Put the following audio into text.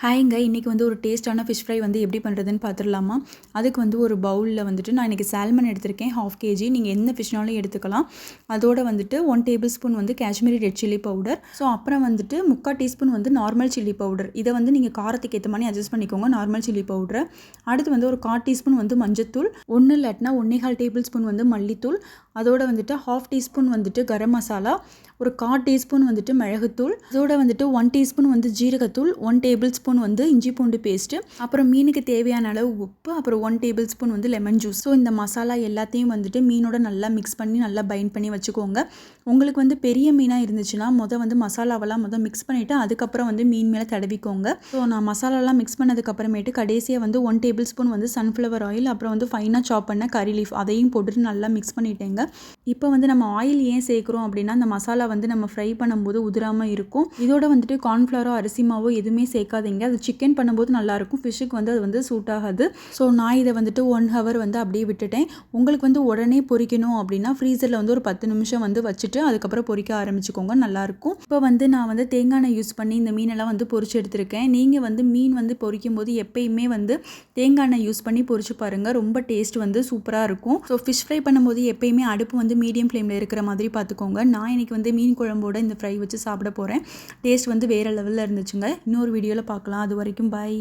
ஹாய்ங்க இன்றைக்கி வந்து ஒரு டேஸ்ட்டான ஃபிஷ் ஃப்ரை வந்து எப்படி பண்ணுறதுன்னு பார்த்துடலாமா அதுக்கு வந்து ஒரு பவுலில் வந்துட்டு நான் இன்றைக்கி சால்மன் எடுத்திருக்கேன் ஹாஃப் கேஜி நீங்கள் எந்த ஃபிஷ்னாலும் எடுத்துக்கலாம். அதோட வந்துட்டு ஒன் டேபிள் ஸ்பூன் வந்து Kashmiri red chilli powder so அப்புறம் வந்துட்டு முக்கால் டீஸ்பூன் வந்து நார்மல் சில்லி பவுடர் இதை வந்து நீங்கள் காரத்துக்கு ஏற்ற மாதிரி அட்ஜஸ்ட் பண்ணிக்கோங்க நார்மல் சில்லி பவுடர் அடுத்து வந்து ஒரு கால் டீஸ்பூன் வந்து மஞ்சத்தூள். ஒன்று இல்லாட்டினா ஒன்றேகால் டேபிள் ஸ்பூன் வந்து மல்லித்தூள். அதோட வந்துட்டு ஹாஃப் டீஸ்பூன் வந்துட்டு கரம் மசாலா ஒரு கால் டீஸ்பூன் வந்துட்டு மிளகுத்தூள் அதோட வந்துட்டு ஒன் டீஸ்பூன் வந்து ஜீரகத்தூள் ஒன் டேபிள் ஸ்பூன் வந்து இஞ்சி பூண்டு பேஸ்ட்டு அப்புறம் மீனுக்கு தேவையான அளவு உப்பு அப்புறம் ஒன் டேபிள் ஸ்பூன் வந்து லெமன் ஜூஸ் ஸோ இந்த மசாலா எல்லாத்தையும் வந்துட்டு மீனோட நல்லா மிக்ஸ் பண்ணி நல்லா பைண்ட் பண்ணி வச்சுக்கோங்க. உங்களுக்கு வந்து பெரிய மீனாக இருந்துச்சுன்னா மொதல் வந்து மசாலாவெல்லாம் மொதல் மிக்ஸ் பண்ணிவிட்டு அதுக்கப்புறம் வந்து மீன் மேலே தடவிக்கோங்க. ஸோ நான் மசாலாலாம் மிக்ஸ் பண்ணதுக்கப்புறமேட்டு கடைசியாக வந்து ஒன் டேபிள் ஸ்பூன் வந்து சன்ஃப்ளவர் ஆயில் அப்புறம் வந்து ஃபைனாக சாப் பண்ண கறி லீஃப் அதையும் போட்டுட்டு நல்லா மிக்ஸ் பண்ணிட்டேங்க. இப்போ வந்து நம்ம ஆயில் ஏன் சேர்க்குறோம் அப்படின்னா அந்த மசாலா வந்து நம்ம ஃப்ரை பண்ணும்போது உதிராமல் இருக்கும். இதோட வந்துட்டு கார்ன்ஃப்ளவரோ அரிசி மாவோ எதுவுமே சேர்க்காதீங்க. அது சிக்கன் பண்ணும்போது நல்லாயிருக்கும். ஃபிஷ்ஷுக்கு வந்து அது வந்து சூட் ஆகாது. ஸோ நான் இதை வந்துட்டு ஒன் ஹவர் வந்து அப்படியே விட்டுட்டேன். உங்களுக்கு வந்து உடனே பொரிக்கணும் அப்படின்னா ஃப்ரீசரில் வந்து ஒரு பத்து நிமிஷம் வந்து வச்சுட்டு அதுக்கப்புறம் பொரிக்க ஆரம்பிச்சுக்கோங்க. நல்லாயிருக்கும். இப்போ வந்து நான் வந்து தேங்காய் எண்ணெய் யூஸ் பண்ணி இந்த மீனெல்லாம் வந்து பொரிச்சு எடுத்திருக்கேன். நீங்கள் வந்து மீன் வந்து பொரிக்கும் போது எப்பயுமே வந்து தேங்காய் எண்ணெய் யூஸ் பண்ணி பொரிச்சு பாருங்கள் ரொம்ப டேஸ்ட் வந்து சூப்பராக இருக்கும். ஸோ ஃபிஷ் ஃப்ரை பண்ணும்போது எப்பயுமே அடுப்பு வந்து மீடியம் ஃப்ளேமில் இருக்கிற மாதிரி பார்த்துக்கோங்க. நான் இன்னைக்கு வந்து மீன் குழம்போட இந்த ஃப்ரை வச்சு சாப்பிட போகிறேன் டேஸ்ட் வந்து வேறு லெவலில் இருந்துச்சுங்க. இன்னொரு வீடியோவில் பார்க்கலாம். அது வரைக்கும் பாய்